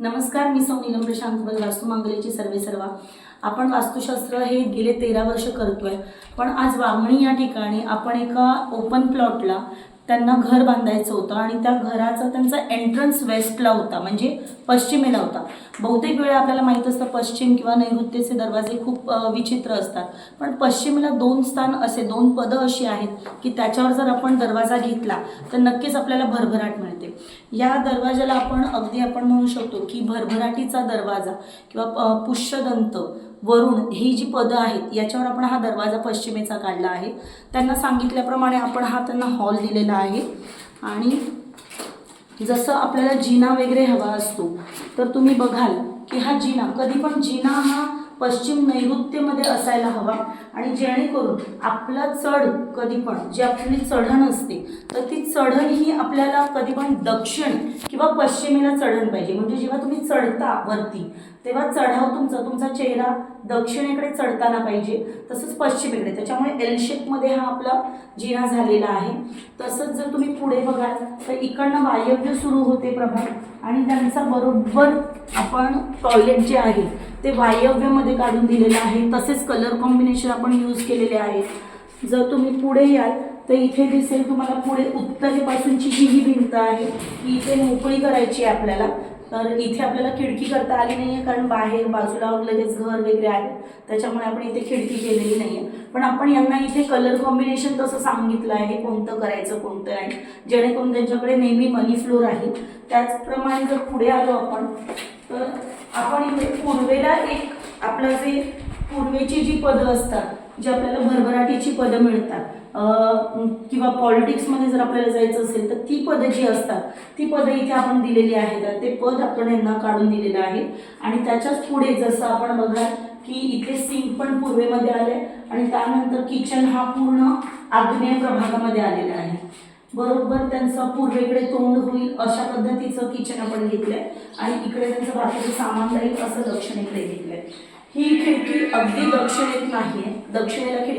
नमस्कार मी सौ नीलम प्रशांत बल वास्तुमांगलेची सर्वे सर्वा. आपण वास्तुशास्त्र हे गेले तेरा वर्ष करतोय पण आज वामणी या ठिकाणी आपण एका ओपन प्लॉटला त्यांना घर बांधायचं होतं आणि त्या घराचा त्यांचा एंट्रन्स वेस्टला होता म्हणजे पश्चिमेला होता. बहुतेक वेळा आपल्याला माहीत असतं पश्चिम किंवा नैऋत्यचे दरवाजे खूप विचित्र असतात. पण पश्चिमेला दोन स्थान असे दोन पदं अशी आहेत की त्याच्यावर जर आपण दरवाजा घेतला तर नक्कीच आपल्याला भरभराट मिळते. या दरवाजाला आपण अगदी आपण म्हणू शकतो की भरभराटीचा दरवाजा किंवा पुष्यदंत वरुण ही जी पदं आहेत याच्यावर आपण हा दरवाजा पश्चिमेचा काढला आहे. त्यांना सांगितल्याप्रमाणे आपण हा त्यांना हॉल दिलेला आहे. आणि जसं आपल्याला जिना वगैरे हवा असतो तर तुम्ही बघाल की हा जिना कधी पण जिना हा पश्चिम नैऋत्यमध्ये असायला हवा. आणि जेणेकरून आपला चढ कधी पण जी आपली चढण असते तर ती चढण ही आपल्याला कधी पण दक्षिण किंवा पश्चिमेला चढण पाहिजे. म्हणजे जेव्हा तुम्ही चढता वरती तेव्हा चढाव तुमचा तुमचा चेहरा दक्षिणेकडे चढताना पाहिजे तसंच पश्चिमेकडे. त्याच्यामुळे एल शेपमध्ये हा आपला जिना झालेला आहे. तसंच जर तुम्ही पुढे बघाल तर इकडनं वायव्य सुरू होते प्रभात आणि त्यांचा बरोबर आपण टॉयलेट जे आहे ते वायव्यमध्ये काढून दिलेलं आहे. तसेच कलर कॉम्बिनेशन आपण यूज केलेले आहे जर तुम्ही पुढे याल तर इथे दिसेल तुम्हाला पुढे उत्तरेपासूनची जी ही भिंत आहे ती इथे मोकळी करायची आहे आपल्याला. तर इथे आपल्याला खिडकी करता आली नाही आहे कारण बाहेर बाजूला लगेच घर वगैरे आहे. त्याच्यामुळे आपण इथे खिडकी केलेली नाही आहे पण आपण यांना इथे कलर कॉम्बिनेशन तसं सांगितलं आहे कोणतं करायचं कोणतं आहे जेणेकरून त्यांच्याकडे नेहमी मनी फ्लोर आहे त्याचप्रमाणे जर पुढे आलो आपण तर आपण इथे पूर्वेला एक आपलं जे पूर्वेची जी पदं असतात जी आपल्याला भरभराटीची पदं मिळतात किंवा पॉलिटिक्समध्ये जर आपल्याला जायचं असेल तर ती पदं जी असतात ती पदं इथे आपण दिलेली आहेत. ते पद आपण यांना काढून दिलेलं आहे. आणि त्याच्याच पुढे जसं आपण बघाल की इथे सिंक पण पूर्वेमध्ये आले आणि त्यानंतर किचन हा पूर्ण आग्नेय प्रभागामध्ये आलेला आहे. बरोबर त्यांचं पूर्वेकडे तोंड होईल अशा पद्धतीचं किचन आपण घेतलंय. आणि इकडे त्यांचं बाकीचं सामान राहील असं दक्षिणेकडे घेतलंय. ही खिडकी अगदी दक्षिणेत नाहीये. दक्षिणेला खिडकी